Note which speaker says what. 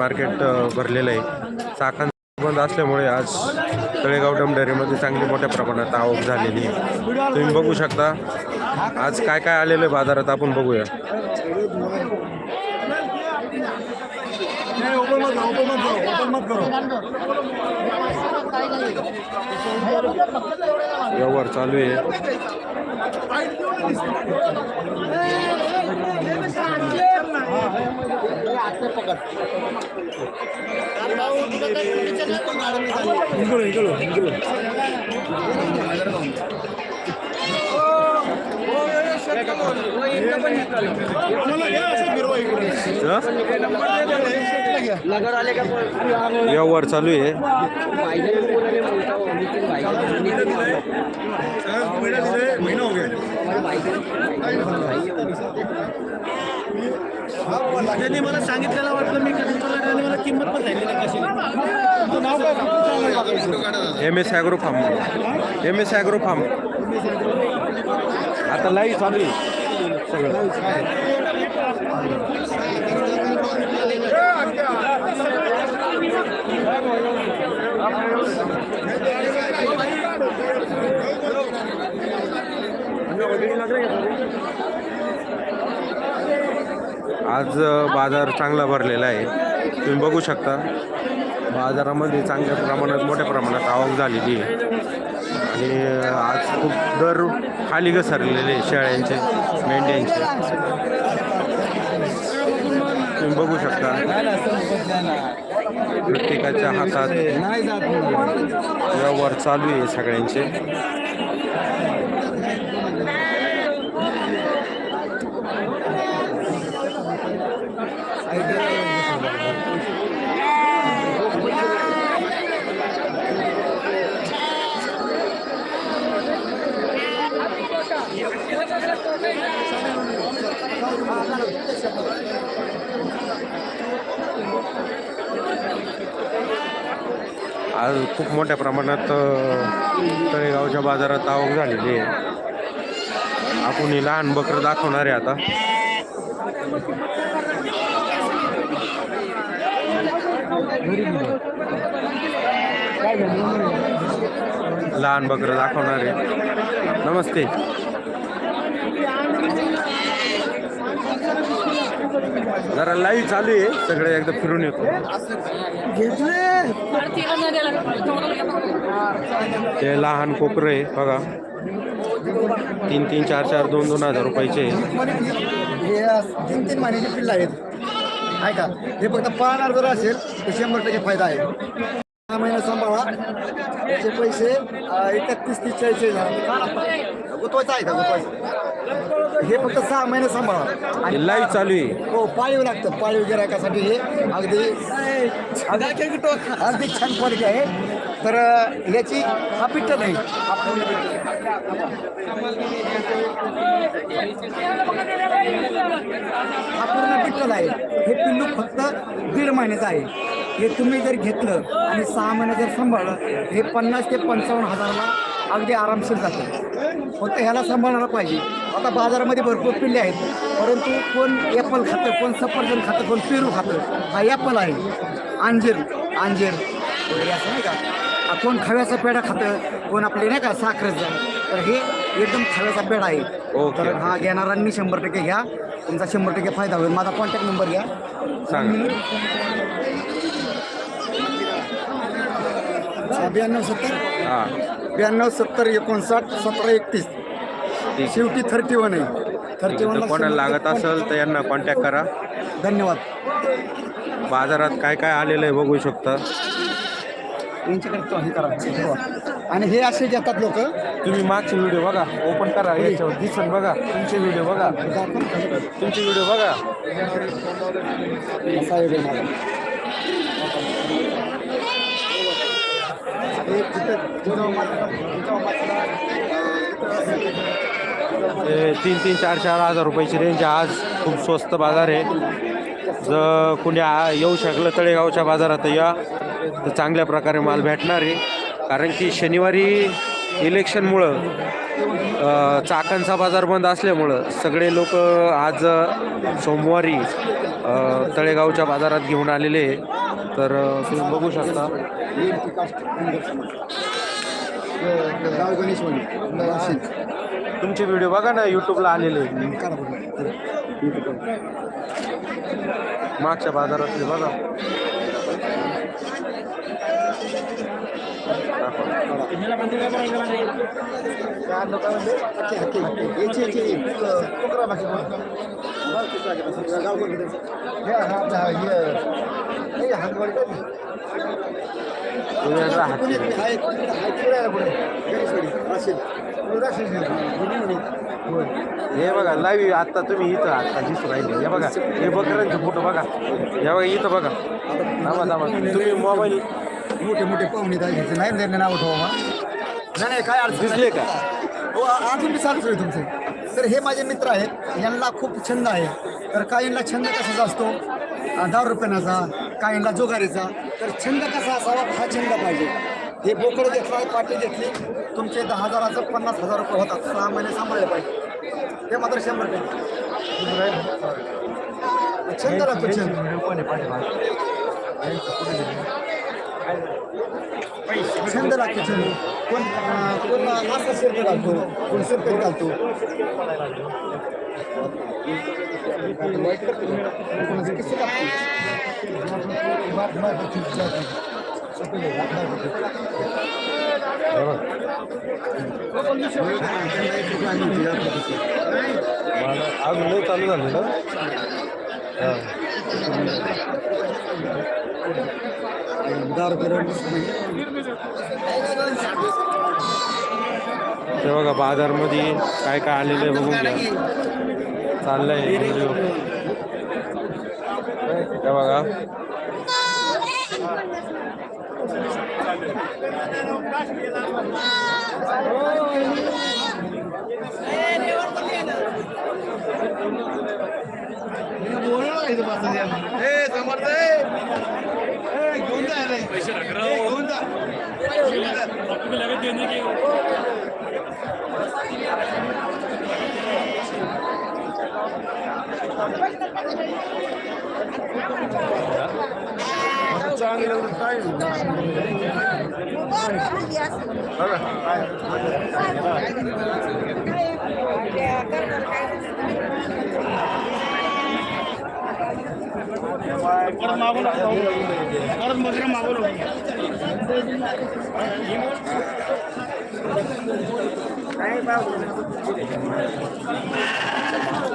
Speaker 1: Market भरलेलं आहे. चाकण बंद असल्यामुळे आज तळेगाव डमडरीमध्ये चांगली मोठ्या प्रमाणात आवक झालेली आहे. तुम्ही बघू शकता. आज काय काय आलेलं आहे बाजारात आपण बघूया. व्यवहार चालू आहे. हं?
Speaker 2: नगर आले
Speaker 1: व्यवहार चालू आहे
Speaker 2: त्यांनी मला सांगितलेलं वाटलं मी कधी तुला त्यांनी मला किंमत पण नाही कशी. तुमचं नाव काय
Speaker 1: M S agro farm. M S agro farm. आता लाईव्ह चालू आहे. सगळं. आज बाजार चांगला भरलेला आहे. तुम्ही बघू शकता. बाजारामध्ये चांगल्या प्रमाणात मोठ्या प्रमाणात आवक झालेली आहे. आणि आज खूप दर खाली घसरलेले आहे शेळ्यांचे मेंढ्यांचे. तुम्ही बघू शकता. प्रत्येकाच्या हातात व्यवहार चालू आहे सगळ्यांचे. आज खूप मोठ्या प्रमाणात तळेगावच्या बाजारात आवक झालेली आहे. आपण ही लहान बकरं दाखवणार आहे आता. लहान बकरं दाखवणार आहे. नमस्ते. जरा लाईव्ह चालू आहे. सगळे एकदा फिरून येतो. ते लहान कोपर आहे बघा. तीन तीन चार चार दोन दोन हजार रुपयाचे
Speaker 3: तीन तीन महिन्याचे पिल्ल आहेत. ऐका हे फक्त पाच जर असेल तर शंभर टक्के फायदा आहे. सहा महिने सांभाळा त्याचे पैसे एकतीस तीस चाळीस गुतवायचं आहे का गुतवायचं? हे फक्त सहा महिने सांभाळा
Speaker 1: हे लाईव्ह चालू आहे.
Speaker 3: हो पाळीव लागतं. पाळीव गिरायकासाठी हे अगदी अगदी छान क्वालिटी आहे. तर याची हा पिट्ट नाही. हा पूर्ण पिट्टल आहे हे पिल्लू फक्त दीड महिन्याचं आहे. हे तुम्ही जर घेतलं आणि सहा महिने जर सांभाळलं हे पन्नास ते पंचावन्न हजाराला अगदी आरामशीर जातं. फक्त ह्याला सांभाळायला पाहिजे. आता बाजारामध्ये भरपूर पिल्ले आहेत परंतु कोण ॲपल खातं कोण सफरजन खातं कोण पेरू खातं हा ॲपल आहे. अंजीर अंजीर वगैरे असं नाही का? कोण खव्याचा पेढा खातं कोण आपले नाही का साखरेचा तर हे एकदम खव्याचा पेढा आहे. तर हा घेणाऱ्यांनी शंभर टक्के घ्या. तुमचा शंभर टक्के फायदा होईल. माझा कॉन्टॅक्ट नंबर घ्या.
Speaker 1: सांगा.
Speaker 3: ब्याण्णव सत्तर.
Speaker 1: हां
Speaker 3: ब्याण्णव सत्तर एकोणसाठ सतरा एकतीस.
Speaker 1: ठीक
Speaker 3: शेवटी थर्टी वन आहे थर्टी. वन
Speaker 1: कोणाला लागत असेल तर यांना कॉन्टॅक्ट करा.
Speaker 3: धन्यवाद.
Speaker 1: बाजारात काय काय आलेलं आहे बघू शकता.
Speaker 3: यांच्याकडे तो हे करा. आणि हे असे घेतात लोक.
Speaker 1: तुम्ही मागचे व्हिडिओ बघा. ओपन करा. याच्यावर दिसन बघा. तुमचे व्हिडिओ बघा. तुमचे व्हिडिओ बघा. ते तीन तीन चार चार हजार रुपयाची रेंज आज खूप स्वस्त बाजार आहे. जर कुणी येऊ शकलं तळेगावच्या बाजारात या तर चांगल्या प्रकारे माल भेटणार आहे. कारण की शनिवारी इलेक्शनमुळं चाकांचा बाजार बंद असल्यामुळं सगळे लोक आज सोमवारी तळेगावच्या बाजारात घेऊन आलेले आहे. तर तुम्ही बघू शकता. तुमचे व्हिडिओ बघा ना यूट्यूबला आलेले मागच्या बाजारातले बघा. हात फिरवा. हे बघा लाईव्ह आता तुम्ही इथं आता दिसू राहिले. हे बघा हे बकऱ्यांचे फोटो बघा. हे बघा इथं बघा. थांबा थांबा. तुम्ही मोबाईल
Speaker 3: मोठे मोठे पाहुणे नाही नाव ठेवा नाही काय अडचण.
Speaker 1: दिसले का?
Speaker 3: हो अजून बी चालूच आहे तुमचे. तर हे माझे मित्र आहेत. यांना खूप छंद आहे. तर काहींना छंद कशाचा असतो? अं, दारू रुपयाचा काहींना जोगारीचा. तर छंद कसा असावा? हा छंद पाहिजे. हे बोकड घेतला पाटी घेतली तुमचे दहा हजाराचं पन्नास हजार रुपये होतात. सहा महिने सांभाळले पाहिजे. ते मात्र शंभर टक्के. छंद लागतो छंद. छंद लागतो छंद. कोण कोण असा शिरपे घालतो कोण शिरपे घालतो? कोणाचं किस्से कापतो.
Speaker 1: अजून चालू झालं ना. ते बघा बाजारमध्ये काय काय आलेलं आहे बघून घ्या. चाललंय व्हिडिओ ते बघा.
Speaker 3: इथं बसून या ए समर्थ ए. घेऊन जा रे. घेऊन जा. चांगलं काय?
Speaker 2: परत मागून परत मजरा मागून